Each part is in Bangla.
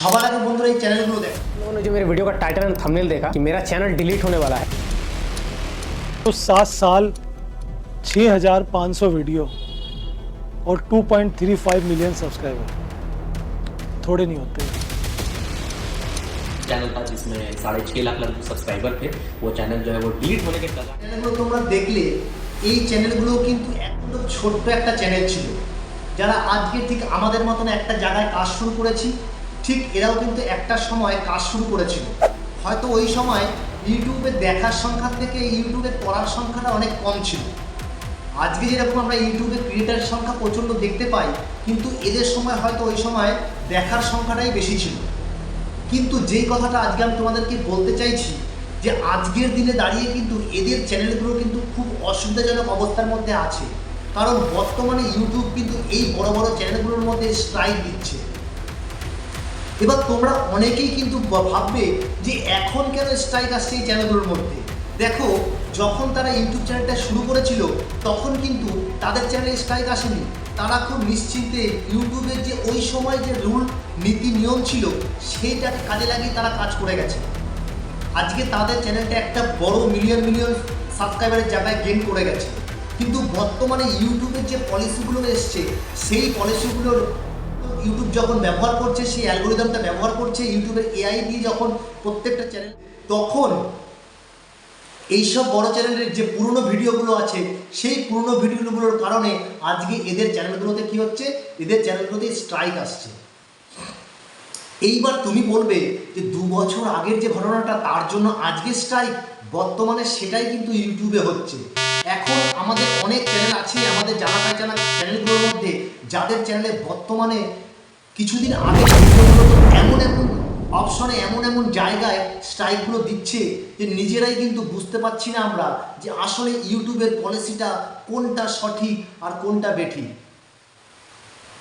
সবার আগে বন্ধুরা এই চ্যানেলগুলো দেখ लोगों ने जो मेरे वीडियो का टाइटल एंड थंबनेल देखा कि मेरा चैनल डिलीट होने वाला है तो सात साल 6,500 वीडियो और 2.35 मिलियन सब्सक्राइबर थोड़े नहीं होते चैनल था जिसमें साढ़े छः लाख लगभग सब्सक्राइबर थे वो चैनल जो है वो डिलीट होने के कगार চ্যানেলগুলো তোমরা দেখলে এই চ্যানেলগুলো কিন্তু একদম ছোট্ট একটা চ্যানেল ছিল যারা আজকে ঠিক আমাদের মতন একটা জায়গায় কাজ শুরু করেছি ঠিক এরাও কিন্তু একটা সময় কাজ শুরু করেছিল। হয়তো ওই সময় ইউটিউবে দেখার সংখ্যা থেকে ইউটিউবে পড়ার সংখ্যাটা অনেক কম ছিল। আজকে যেরকম আমরা ইউটিউবে ক্রিয়েটারের সংখ্যা প্রচণ্ড দেখতে পাই, কিন্তু এদের সময় হয়তো ওই সময় দেখার সংখ্যাটাই বেশি ছিল। কিন্তু যেই কথাটা আজকে আমি তোমাদেরকে বলতে চাইছি, যে আজকের দিনে দাঁড়িয়ে কিন্তু এদের চ্যানেলগুলো কিন্তু খুব অসুবিধাজনক অবস্থার মধ্যে আছে। কারণ বর্তমানে ইউটিউব কিন্তু এই বড় বড় চ্যানেলগুলোর মধ্যে স্ট্রাইক দিচ্ছে। এবার তোমরা অনেকেই কিন্তু ভাববে যে এখন কেন স্ট্রাইক আসছে এই চ্যানেলগুলোর মধ্যে? দেখো, যখন তারা ইউটিউব চ্যানেলটা শুরু করেছিল, তখন কিন্তু তাদের চ্যানেলে স্ট্রাইক আসেনি। তারা খুব নিশ্চিন্তে ইউটিউবের যে ওই সময় যে রুল নীতি, নিয়ম ছিল, সেইটাকে কাজে লাগিয়ে তারা কাজ করে গেছে। আজকে তাদের চ্যানেলটা একটা বড় মিলিয়ন মিলিয়ন সাবস্ক্রাইবারের জায়গায় গেন করে গেছে। কিন্তু বর্তমানে ইউটিউবের যে পলিসিগুলো এসছে, সেই পলিসিগুলোর ইউটিউব যখন ব্যবহার করছে, সেই অ্যালগোরিদমটা ব্যবহার করছে ইউটিউবের এআই দিয়ে যখন প্রত্যেকটা চ্যানেল তখন এইসব বড় চ্যানেলের যে পুরনো ভিডিওগুলো আছে, সেই পুরনো ভিডিওগুলোর কারণে আজকে এদের চ্যানেলগুলোতে কি হচ্ছে? এদের চ্যানেলগুলোতে স্ট্রাইক আসছে। এইবার তুমি বলবে যে দু বছর আগের যে ঘটনাটা, তার জন্য আজকে স্ট্রাইক বর্তমানে সেটাই কিন্তু ইউটিউবে হচ্ছে। এখন আমাদের অনেক চ্যানেল আছে, আমাদের জানা জানা চ্যানেলগুলোর মধ্যে, যাদের চ্যানেলে বর্তমানে কিছুদিন আগে এমন এমন অপশনে এমন এমন জায়গায় স্ট্রাইকগুলো দিচ্ছে যে নিজেরাই কিন্তু বুঝতে পারছি না আমরা যে আসলে ইউটিউবের পলিসিটা কোনটা সঠিক আর কোনটা বেঠিক।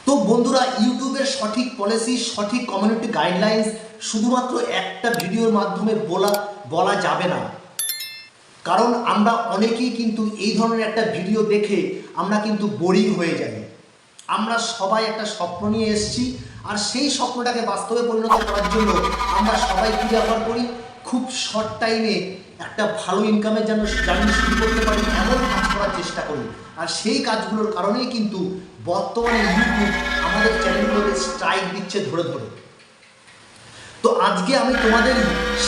তো বন্ধুরা, ইউটিউবের সঠিক পলিসি, সঠিক কমিউনিটি গাইডলাইন্স শুধুমাত্র একটা ভিডিওর মাধ্যমে বলা বলা যাবে না। কারণ আমরা অনেকেই কিন্তু এই ধরনের একটা ভিডিও দেখে আমরা কিন্তু বোরিং হয়ে যাই। আমরা সবাই একটা স্বপ্ন নিয়ে এসেছি, আর সেই স্বপ্নটাকে বাস্তবে পরিণত করার জন্য আমরা সবাই কী ব্যবহার করি? খুব শর্ট টাইমে একটা ভালো ইনকামের জন্য জার্নি শুরু করতে পারি, এমন কাজ করার চেষ্টা করি। আর সেই কাজগুলোর কারণেই কিন্তু বর্তমানে ইউটিউব আমাদের চ্যানেলগুলোতে স্ট্রাইক দিচ্ছে ধরে ধরে। তো আজকে আমি তোমাদের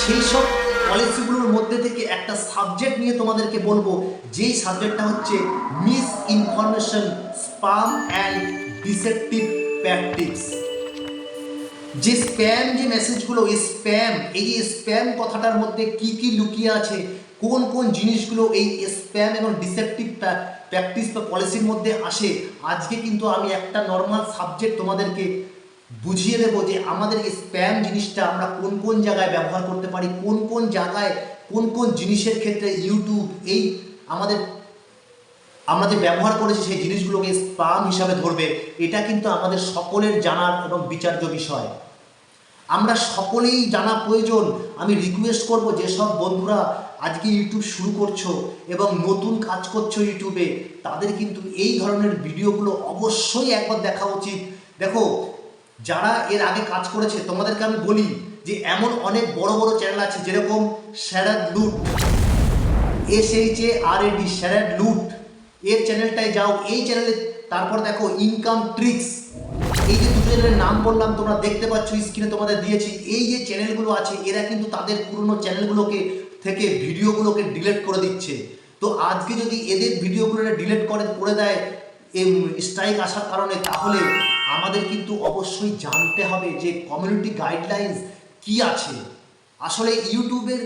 সেই সব পলিসিগুলোর মধ্যে থেকে একটা সাবজেক্ট নিয়ে তোমাদেরকে বলব, যেই সাবজেক্টটা হচ্ছে misinformation spam and deceptive practice যে স্প্যাম যে মেসেজগুলো স্প্যাম এই স্প্যাম কথাটার মধ্যে কি কি লুকিয়ে আছে, কোন কোন জিনিসগুলো এই স্প্যাম এবং ডিসেপটিভ প্র্যাকটিস বা পলিসির মধ্যে আসে, আজকে কিন্তু আমি একটা নর্মাল সাবজেক্ট তোমাদেরকে বুঝিয়ে দেবো যে আমাদের এই স্প্যাম জিনিসটা আমরা কোন কোন জায়গায় ব্যবহার করতে পারি, কোন কোন জায়গায় কোন কোন জিনিসের ক্ষেত্রে ইউটিউব এই আমাদের আমরা যে ব্যবহার করেছি সেই জিনিসগুলোকে স্পাম হিসাবে ধরবে, এটা কিন্তু আমাদের সকলের জানার এবং বিচার্য বিষয়। আমরা সকলেই জানা প্রয়োজন। আমি রিকোয়েস্ট করব যেসব বন্ধুরা আজকে ইউটিউব শুরু করছ এবং নতুন কাজ করছ ইউটিউবে তাদের কিন্তু এই ধরনের ভিডিওগুলো অবশ্যই একবার দেখা উচিত। দেখো, যারা এর আগে কাজ করেছে, তোমাদেরকে আমি বলি যে এমন অনেক বড় বড় চ্যানেল আছে যেরকম স্যারাদ লুট এস এইচ এ আর এডি স্যারাড লুট এর চ্যানেলটায় যাও, এই চ্যানেলে তারপর দেখো ইনকাম ট্রিক্স এই যে দুটো চ্যানেলের নাম বললাম, তোমরা দেখতে পাচ্ছ স্ক্রিনে তোমাদের দিয়েছি। এই যে চ্যানেলগুলো আছে, এরা কিন্তু তাদের পুরনো চ্যানেলগুলোকে থেকে ভিডিওগুলোকে ডিলেট করে দিচ্ছে। তো আজকে যদি এদের ভিডিওগুলো ডিলেট করে করে দেয় এই স্ট্রাইক আসার কারণে, তাহলে আমাদের কিন্তু অবশ্যই জানতে হবে যে কমিউনিটি গাইডলাইন্স কি আছে। আসলে ইউটিউবের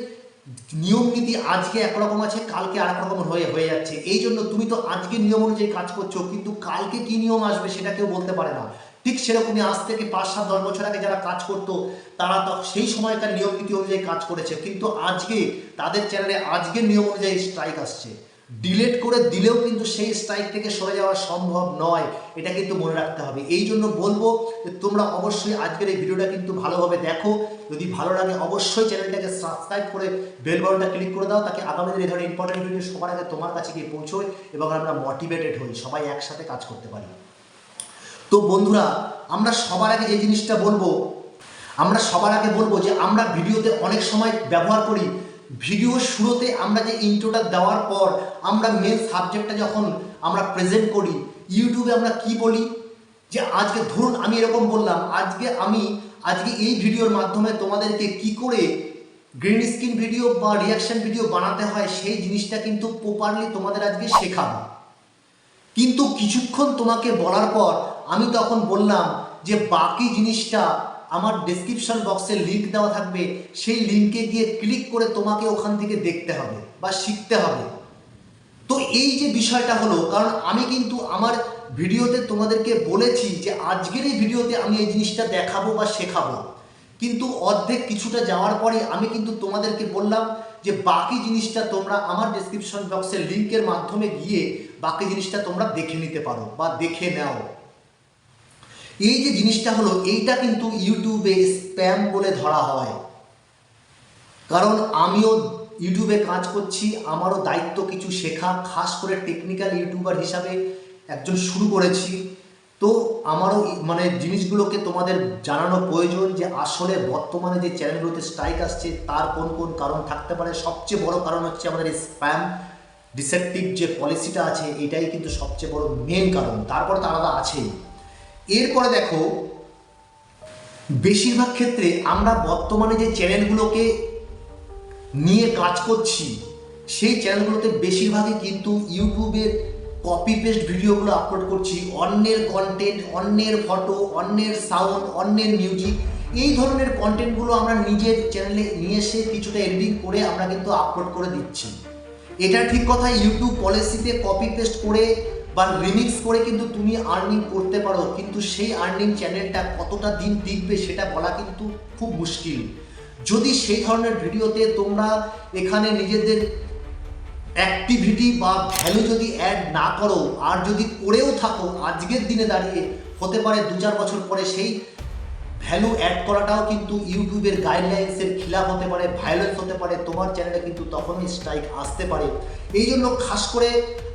নিয়ম নীতি আজকে একরকম আছে, কালকে আর রকম হয়ে হয়ে যাচ্ছে। এই জন্য তুমি তো আজকে নিয়ম অনুযায়ী কাজ করছ, কিন্তু কালকে কি নিয়ম আসবে সেটা কেউ বলতে পারে না। ঠিক সেরকমই আজ থেকে পাঁচ সাত দশ বছর আগে যারা কাজ করতো, তারা তো সেই সময়কার নিয়ম নীতি অনুযায়ী কাজ করেছে। কিন্তু আজকে তাদের চ্যানেলে আজকের নিয়ম অনুযায়ী স্ট্রাইক আসছে। ডিলেট করে দিলেও কিন্তু সেই স্ট্রাইক থেকে সরে যাওয়া সম্ভব নয়। এটা কিন্তু মনে রাখতে হবে। এই জন্য বলব যে তোমরা অবশ্যই আজকের এই ভিডিওটা কিন্তু ভালোভাবে দেখো। যদি ভালো লাগে অবশ্যই চ্যানেলটাকে সাবস্ক্রাইব করে বেল বাটনটা ক্লিক করে দাও। তাকে আগামী দিনে ধরনের ইম্পর্টেন্ট ভিডিও সবার আগে তোমার কাছে গিয়ে পৌঁছোয় এবং আমরা মোটিভেটেড হই। সবাই একসাথে কাজ করতে পারি। তো বন্ধুরা, আমরা সবার আগে যে জিনিসটা বলব, আমরা সবার আগে বলব যে আমরা ভিডিওতে অনেক সময় ব্যবহার করি ভিডিওর শুরুতে আমরা যে ইন্ট্রোটা দেওয়ার পর আমরা মেন সাবজেক্টটা যখন আমরা প্রেজেন্ট করি ইউটিউবে আমরা কি বলি? যে আজকে ধরুন আমি এরকম বললাম, আজকে আমি, আজকে এই ভিডিওর মাধ্যমে তোমাদেরকে কি করে গ্রিন স্ক্রিন ভিডিও বা রিয়াকশন ভিডিও বানাতে হয়, সেই জিনিসটা কিন্তু প্রপারলি তোমাদের আজকে শেখাবো। কিন্তু কিছুক্ষণ তোমাকে বলার পর আমি তখন বললাম যে বাকি জিনিসটা আমার ডেসক্রিপশন বক্সে লিঙ্ক দেওয়া থাকবে। সেই লিঙ্কে গিয়ে ক্লিক করে তোমাকে ওখান থেকে দেখতে হবে বা শিখতে হবে। তো এই যে বিষয়টা হলো, কারণ আমি কিন্তু আমার ভিডিওতে তোমাদেরকে বলেছি যে আজকের এই ভিডিওতে আমি এই জিনিসটা দেখাবো বা শেখাবো। কিন্তু অর্ধেক কিছুটা যাওয়ার পরে আমি কিন্তু তোমাদেরকে বললাম যে বাকি জিনিসটা তোমরা আমার ডেসক্রিপশন বক্সের লিঙ্কের মাধ্যমে গিয়ে বাকি জিনিসটা তোমরা দেখে নিতে পারো বা দেখে নাও। এই যে জিনিসটা হলো, এইটা কিন্তু ইউটিউবে স্প্যাম বলে ধরা হয়। কারণ আমিও ইউটিউবে কাজ করছি, আমারও দায়িত্ব কিছু শেখা, খাস করে টেকনিক্যাল ইউটিউবার হিসাবে একজন শুরু করেছি। তো আমারও মানে জিনিসগুলোকে তোমাদের জানানো প্রয়োজন যে আসলে বর্তমানে যে চ্যানেলগুলোতে স্ট্রাইক আসছে, তার কোন কোন কারণ থাকতে পারে। সবচেয়ে বড় কারণ হচ্ছে আমাদের স্প্যাম ডিসেপটিভ যে পলিসিটা আছে, এটাই কিন্তু সবচেয়ে বড় মেন কারণ। তারপর তো আলাদা আছেই। এরপরে দেখো, বেশিরভাগ ক্ষেত্রে আমরা বর্তমানে যে চ্যানেলগুলোকে নিয়ে কাজ করছি, সেই চ্যানেলগুলোতে বেশিরভাগই কিন্তু ইউটিউবের কপি পেস্ট ভিডিওগুলো আপলোড করছি। অন্যের কন্টেন্ট অন্যের ফটো অন্যের সাউন্ড অন্যের মিউজিক এই ধরনের কন্টেন্টগুলো আমরা নিজের চ্যানেলে নিয়ে এসে কিছুটা এডিটিং করে আমরা কিন্তু আপলোড করে দিচ্ছি। এটা ঠিক কথা, ইউটিউব পলিসিতে কপি পেস্ট করে বা রিমিক্স করে কিন্তু তুমি আর্নিং করতে পারো, কিন্তু সেই আর্নিং চ্যানেলটা কতটা দিন টিকবে সেটা বলা কিন্তু খুব মুশকিল। যদি সেই ধরনের ভিডিওতে তোমরা এখানে নিজেদের অ্যাক্টিভিটি বা ভ্যালু যদি অ্যাড না করো, আর যদি করেও থাকো, আজকের দিনে দাঁড়িয়ে হতে পারে দু চার বছর পরে সেই ভ্যালু অ্যাড করাটাও কিন্তু ইউটিউবের গাইডলাইন্সের খিলাফ হতে পারে ভায়োলেন্স হতে পারে, তোমার চ্যানেলে কিন্তু তখনই স্ট্রাইক আসতে পারে। এই জন্য খাস করে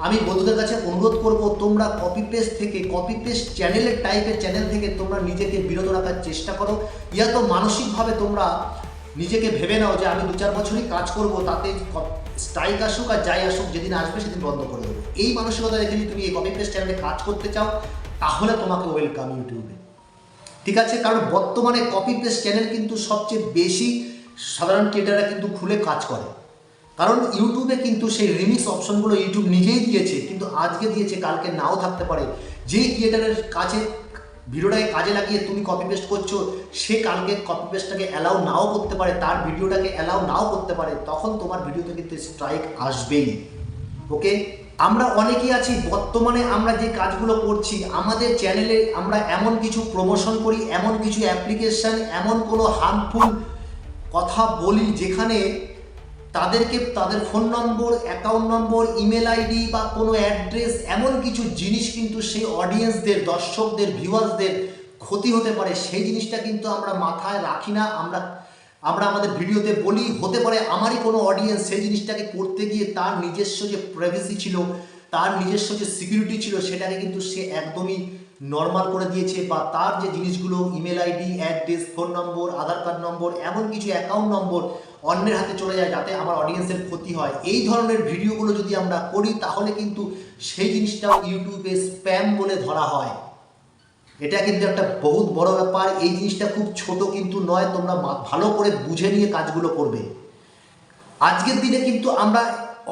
আমি বন্ধুদের কাছে অনুরোধ করব, তোমরা কপি পেস্ট থেকে কপি পেস্ট চ্যানেলের টাইপের চ্যানেল থেকে তোমরা নিজেকে বিরত রাখার চেষ্টা করো। ইয়া তো মানসিকভাবে তোমরা নিজেকে ভেবে নাও যে আমি দু চার বছরই কাজ করব, তাতে স্ট্রাইক আসুক আর যাই আসুক, যেদিন আসবে সেদিন বন্ধ করে দেবো। এই মানসিকতা রেখে যদি তুমি এই কপি পেস্ট চ্যানেলে কাজ করতে চাও, তাহলে তোমাকে ওয়েলকাম ইউটিউবে। ঠিক আছে, কারণ বর্তমানে কপি পেস্ট চ্যানেল কিন্তু সবচেয়ে বেশি সাধারণ ক্রিয়েটাররা কিন্তু খুলে কাজ করে। কারণ ইউটিউবে কিন্তু সেই রিমিক্স অপশনগুলো ইউটিউব নিজেই দিয়েছে, কিন্তু আজকে দিয়েছে, কালকে নাও থাকতে পারে। যেই ক্রিয়েটারের কাছে ভিডিওটাকে কাজে লাগিয়ে তুমি কপি পেস্ট করছ, সে কালকে কপি পেস্টটাকে অ্যালাউ নাও করতে পারে, তার ভিডিওটাকে অ্যালাউ নাও করতে পারে, তখন তোমার ভিডিওতে কিন্তু স্ট্রাইক আসবেই। ওকে আমরা অনেকেই আছি, বর্তমানে আমরা যে কাজগুলো করছি, আমাদের চ্যানেলে আমরা এমন কিছু প্রমোশন করি, এমন কিছু অ্যাপ্লিকেশন এমন কোনো হার্মফুল কথা বলি যেখানে তাদেরকে, তাদের phone number account number email ID বা কোনো অ্যাড্রেস এমন কিছু জিনিস কিন্তু সেই অডিয়েন্সদের দর্শকদের ভিউয়ার্সদের ক্ষতি হতে পারে। সেই জিনিসটা কিন্তু আমরা মাথায় রাখি না, আমরা আমরা আমাদের ভিডিওতে বলি, হতে পারে আমারই কোনো অডিয়েন্স সেই জিনিসটাকে করতে গিয়ে তার নিজস্ব যে প্রাইভেসি ছিল, তার নিজস্ব যে সিকিউরিটি ছিল, সেটাকে কিন্তু সে একদমই নর্মাল করে দিয়েছে বা তার যে জিনিসগুলো email ID address phone number Aadhaar card number এমন কিছু অ্যাকাউন্ট নম্বর অন্যের হাতে চলে যায় যাতে আমার অডিয়েন্সের ক্ষতি হয়। এই ধরনের ভিডিওগুলো যদি আমরা করি, তাহলে কিন্তু সেই জিনিসটাও ইউটিউবে স্প্যাম বলে ধরা হয়। এটা কিন্তু একটা বহুত বড় ব্যাপার। এই জিনিসটা খুব ছোট কিন্তু নয়, তোমরা ভালো করে বুঝে নিয়ে কাজগুলো করবে। আজকের দিনে কিন্তু আমরা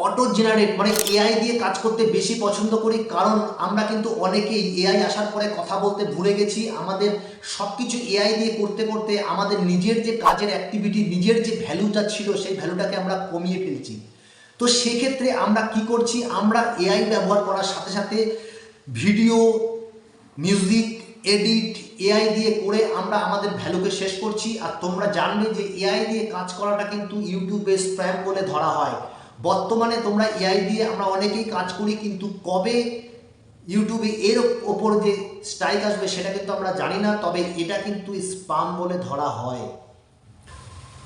অটো জেনারেট মানে এআই দিয়ে কাজ করতে বেশি পছন্দ করি, কারণ আমরা কিন্তু অনেকেই এআই আসার পরে কথা বলতে ভুলে গেছি। আমাদের সব কিছু এআই দিয়ে করতে করতে আমাদের নিজের যে কাজের অ্যাক্টিভিটি নিজের যে ভ্যালুটা ছিল, সেই ভ্যালুটাকে আমরা কমিয়ে ফেলছি। তো সেক্ষেত্রে আমরা কি করছি? আমরা এআই ব্যবহার করার সাথে সাথে ভিডিও মিউজিক এডিট এআই দিয়ে করে আমরা আমাদের ভ্যালুকে শেষ করছি। আর তোমরা জানবে যে এআই দিয়ে কাজ করাটা কিন্তু ইউটিউবে স্প্যাম বলে ধরা হয়। বর্তমানে তোমরা এআই দিয়ে আমরা অনেকেই কাজ করি, কিন্তু কবে ইউটিউবে এর ওপর যে স্ট্রাইক আসবে সেটা কিন্তু আমরা জানি না, তবে এটা কিন্তু স্পাম বলে ধরা হয়।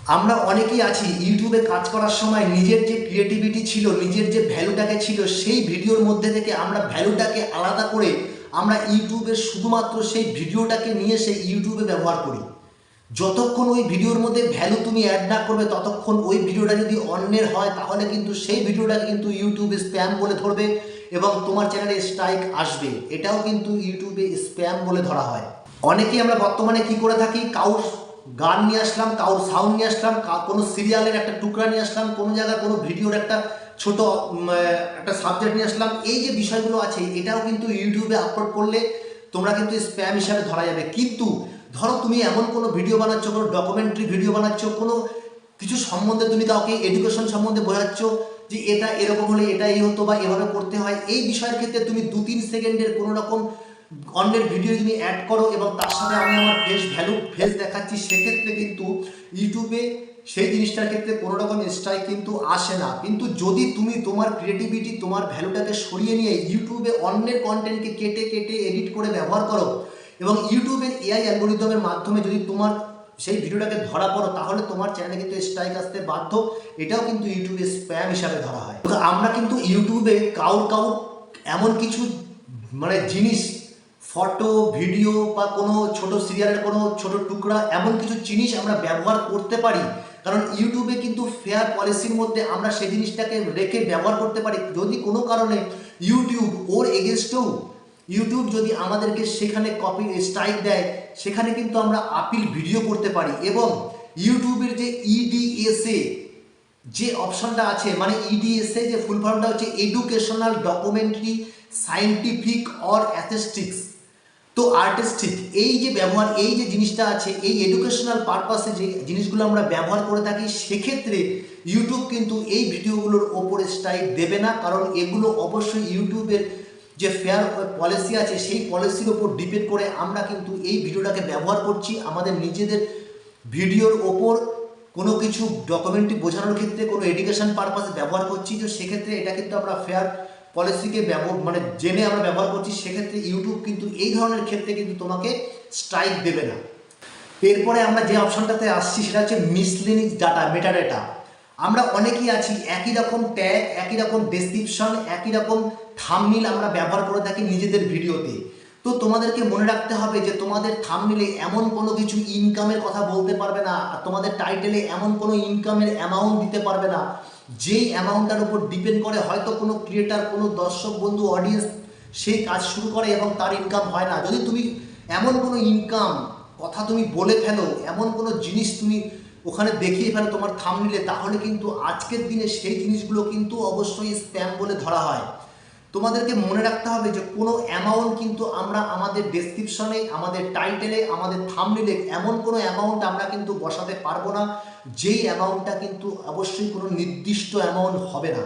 আমরা অনেকেই আছি ইউটিউবে কাজ করার সময় নিজের যে ক্রিয়েটিভিটি ছিল, নিজের যে ভ্যালুটাকে ছিল, সেই ভিডিওর মধ্যে থেকে আমরা ভ্যালুটাকে আলাদা করে আমরা ইউটিউবে শুধুমাত্র সেই ভিডিওটাকে নিয়ে সেই ইউটিউবে ব্যবহার করি। যতক্ষণ ওই ভিডিওর মধ্যে ভ্যালু তুমি অ্যাড না করবে, ততক্ষণ ওই ভিডিওটা যদি অন্যের হয়, তাহলে কিন্তু সেই ভিডিওটাকে কিন্তু ইউটিউবে স্প্যাম বলে ধরবে এবং তোমার চ্যানেলে স্ট্রাইক আসবে। এটাও কিন্তু ইউটিউবে স্প্যাম বলে ধরা হয়। অনেকেই আমরা বর্তমানে কি করে থাকি? কাউর গান নিয়ে আসলাম, কাউর সাউন্ড নিয়ে আসলাম কোনো সিরিয়ালের একটা টুকরা নিয়ে আসলাম, কোনো জায়গায় কোনো ভিডিওর একটা ছোট একটা সাবজেক্ট নিয়ে আসলাম। এই যে বিষয়গুলো আছে, এটাও কিন্তু ইউটিউবে আপলোড করলে তোমরা কিন্তু স্প্যাম হিসাবে ধরা যাবে। কিন্তু ধরো তুমি এমন কোনো ভিডিও বানাচ্ছ, কোনো ডকুমেন্টারি ভিডিও বানাচ্ছ, কোনো কিছু সম্বন্ধে তুমি কাউকে এডুকেশন সম্বন্ধে বোঝাচ্ছ যে এটা এরকম হলে এটা এই হতো বা এভাবে করতে হয়, এই বিষয়ের ক্ষেত্রে তুমি দু তিন সেকেন্ডের কোনো রকম অন্যের ভিডিও তুমি অ্যাড করো এবং তার সাথে আমি আমার ফেস ভ্যালু ফেস দেখাচ্ছি, সেক্ষেত্রে কিন্তু ইউটিউবে সেই জিনিসটার ক্ষেত্রে কোনো রকম স্ট্রাইক কিন্তু আসে না। কিন্তু যদি তুমি তোমার ক্রিয়েটিভিটি তোমার ভ্যালুটাকে সরিয়ে নিয়ে ইউটিউবে অন্যের কন্টেন্টকে কেটে কেটে এডিট করে ব্যবহার করো এবং ইউটিউবের এআই অ্যালগোরিদমের মাধ্যমে যদি তোমার সেই ভিডিওটাকে ধরা পড়ো, তাহলে তোমার চ্যানেলে কিন্তু স্ট্রাইক আসতে বাধ্য। এটাও কিন্তু ইউটিউবে স্প্যাম হিসাবে ধরা হয়। আমরা কিন্তু ইউটিউবে কাউর কাউর এমন কিছু মানে জিনিস ফটো ভিডিও বা কোনো ছোট সিরিয়ালের কোনো ছোট টুকরা, এমন কিছু জিনিস আমরা ব্যবহার করতে পারি কারণ ইউটিউবে কিন্তু ফেয়ার পলিসির মধ্যে আমরা সেই জিনিসটাকে রেখে ব্যবহার করতে পারি। যদি কোনো কারণে ইউটিউব ওর এগেনস্টেও ইউটিউব যদি আমাদেরকে সেখানে কপি স্ট্রাইক দেয়, সেখানে কিন্তু আমরা আপিল ভিডিও করতে পারি এবং ইউটিউবের যে E ইডিএসএ যে অপশনটা আছে মানে ইডিএসএ যে ফুল ফর্মটা হচ্ছে educational documentary scientific or aesthetics তো আর্টিস্টিক এই যে ব্যবহার, এই যে জিনিসটা আছে, এই এডুকেশনাল পারপাসে যে জিনিসগুলো আমরা ব্যবহার করে থাকি, সেক্ষেত্রে ইউটিউব কিন্তু এই ভিডিওগুলোর ওপরে স্ট্রাইক দেবে না। কারণ এগুলো অবশ্যই ইউটিউবের যে ফেয়ার পলিসি আছে, সেই পলিসির ওপর ডিপেন্ড করে আমরা কিন্তু এই ভিডিওটাকে ব্যবহার করছি। আমাদের নিজেদের ভিডিওর ওপর কোনো কিছু ডকুমেন্টারি বোঝানোর ক্ষেত্রে কোনো এডুকেশন পারপাসে ব্যবহার করছি। তো সেক্ষেত্রে এটা কিন্তু আমরা ফেয়ার পলিসিকে ব্যবহার মানে জেনে আমরা ব্যবহার করছি, সেক্ষেত্রে ইউটিউব কিন্তু এই ধরনের ক্ষেত্রে কিন্তু তোমাকে স্ট্রাইক দেবে না। এরপরে আমরা যে অপশনটাতে আসছি, সেটা হচ্ছে মিসলেনিক ডাটা মেটা ডাটা আমরা অনেকেই আছি, একই রকম ট্যাগ একই রকম ডেসক্রিপশন একই রকম থামনিল আমরা ব্যবহার করে থাকি নিজেদের ভিডিওতে। তো তোমাদেরকে মনে রাখতে হবে যে তোমাদের থামনিলে এমন কোনো কিছু ইনকামের কথা বলতে পারবে না, আর তোমাদের টাইটেলে এমন কোনো ইনকামের অ্যামাউন্ট দিতে পারবে না। যেই অ্যামাউন্টটার উপর ডিপেন্ড করে হয়তো কোনো ক্রিয়েটার, কোনো দর্শক, বন্ধু অডিয়েন্স সেই কাজ শুরু করে এবং তার ইনকাম হয় না। যদি তুমি এমন কোনো ইনকাম কথা তুমি বলে ফেলো, এমন কোনো জিনিস তুমি ওখানে দেখিয়ে ফেলো তোমার থাম নিলে তাহলে কিন্তু আজকের দিনে সেই জিনিসগুলো কিন্তু অবশ্যই স্প্যাম বলে ধরা হয়। তোমাদেরকে মনে রাখতে হবে যে কোনো অ্যামাউন্ট কিন্তু আমরা আমাদের ডেসক্রিপশনে আমাদের টাইটেলে আমাদের থামনিলে এমন কোনো অ্যামাউন্ট আমরা কিন্তু বসাতে পারব না। যেই অ্যামাউন্টটা কিন্তু অবশ্যই কোনো নির্দিষ্ট অ্যামাউন্ট হবে না।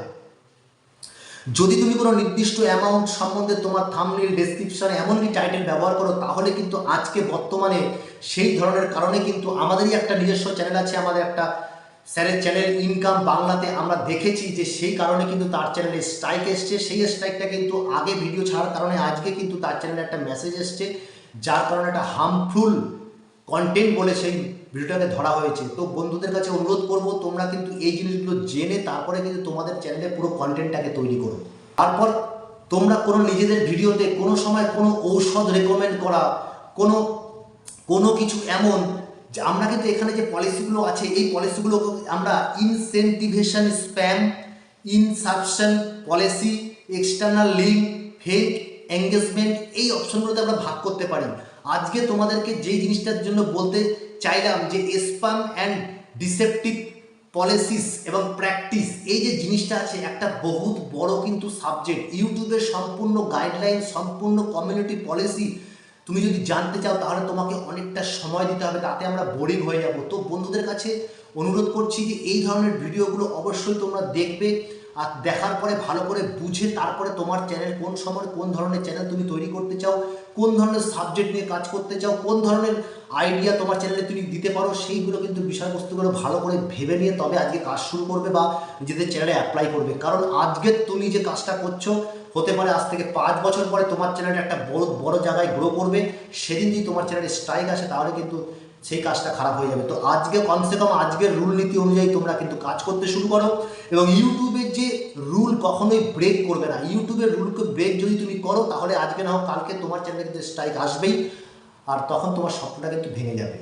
যদি তুমি কোনো নির্দিষ্ট অ্যামাউন্ট সম্বন্ধে তোমার থামনিল ডেসক্রিপশনে এমনকি টাইটেল ব্যবহার করো, তাহলে কিন্তু আজকে বর্তমানে সেই ধরনের কারণে কিন্তু আমাদেরই একটা নিজস্ব চ্যানেল আছে, আমাদের একটা স্যারের চ্যানেল ইনকাম বাংলাতে আমরা দেখেছি যে সেই কারণে কিন্তু তার চ্যানেলে স্ট্রাইক এসছে। সেই স্ট্রাইকটা কিন্তু আগে ভিডিও ছাড়ার কারণে আজকে কিন্তু তার চ্যানেলে একটা মেসেজ এসছে, যার কারণে একটা হার্মফুল কন্টেন্ট বলে সেই ভিডিওটাকে ধরা হয়েছে। তো বন্ধুদের কাছে অনুরোধ করব, তোমরা কিন্তু এই জিনিসগুলো জেনে তারপরে কিন্তু তোমাদের চ্যানেলে পুরো কন্টেন্টটাকে তৈরি করো। তারপর তোমরা কোনো নিজেদের ভিডিওতে কোনো সময় কোনো ঔষধ রেকমেন্ড করা, কোনো কোনো কিছু এমন, যে আমরা কিন্তু এখানে যে পলিসিগুলো আছে, এই পলিসিগুলো আমরা ইনসেন্টিভেশন spam ইনসাপশন policy external link fake engagement এই অপশনগুলোতে আমরা ভাগ করতে পারি। আজকে তোমাদেরকে যেই জিনিসটার জন্য বলতে চাইলাম যে স্পাম অ্যান্ড ডিসেপটিভ পলিসিস এবং প্র্যাকটিস এই যে জিনিসটা আছে একটা বহুত বড় কিন্তু সাবজেক্ট ইউটিউবের সম্পূর্ণ গাইডলাইন সম্পূর্ণ কমিউনিটি পলিসি তুমি যদি জানতে চাও তাহলে তোমাকে অনেকটা সময় দিতে হবে, তাতে আমরা বোরিং হয়ে যাব। তো বন্ধুদের কাছে অনুরোধ করছি যে এই ধরনের ভিডিওগুলো অবশ্যই তোমরা দেখবে আর দেখার পরে ভালো করে বুঝে তারপরে তোমার চ্যানেল কোন সময় কোন ধরনের চ্যানেল তুমি তৈরি করতে চাও কোন ধরনের সাবজেক্ট নিয়ে কাজ করতে চাও, কোন ধরনের আইডিয়া তোমার চ্যানেলে তুমি দিতে পারো, সেইগুলো কিন্তু বিষয়বস্তুগুলো ভালো করে ভেবে নিয়ে তবে আজকে কাজ শুরু করবে বা নিজেদের চ্যানেলে অ্যাপ্লাই করবে। কারণ আজকে তুমি যে কাজটা করছ, হতে পারে আজ থেকে পাঁচ বছর পরে তোমার চ্যানেলটা একটা বড় বড় জায়গায় গ্রো করবে, সেদিন যদি তোমার চ্যানেলে স্ট্রাইক আসে তাহলে কিন্তু সেই কাজটা খারাপ হয়ে যাবে। তো আজকে কমসে কম আজকের রুল নীতি অনুযায়ী তোমরা কিন্তু কাজ করতে শুরু করো এবং ইউটিউবের যে রুল কখনোই ব্রেক করবে না। ইউটিউবের রুলকে ব্রেক যদি তুমি করো, তাহলে আজকে না হোক কালকে তোমার চ্যানেলে কিন্তু স্ট্রাইক আসবেই, আর তখন তোমার স্বপ্নটা কিন্তু ভেঙে যাবে।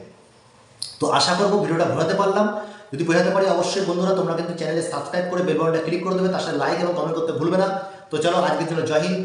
তো আশা করব ভিডিওটা বোঝাতে পারলাম। যদি বোঝাতে পারি, অবশ্যই বন্ধুরা, তোমরা কিন্তু চ্যানেলে সাবস্ক্রাইব করে বেল ক্লিক করে দেবে, তার সাথে লাইক এবং কমেন্ট করতে ভুলবে না। তো চলো, আজকের জন্য জয় হিন্দ।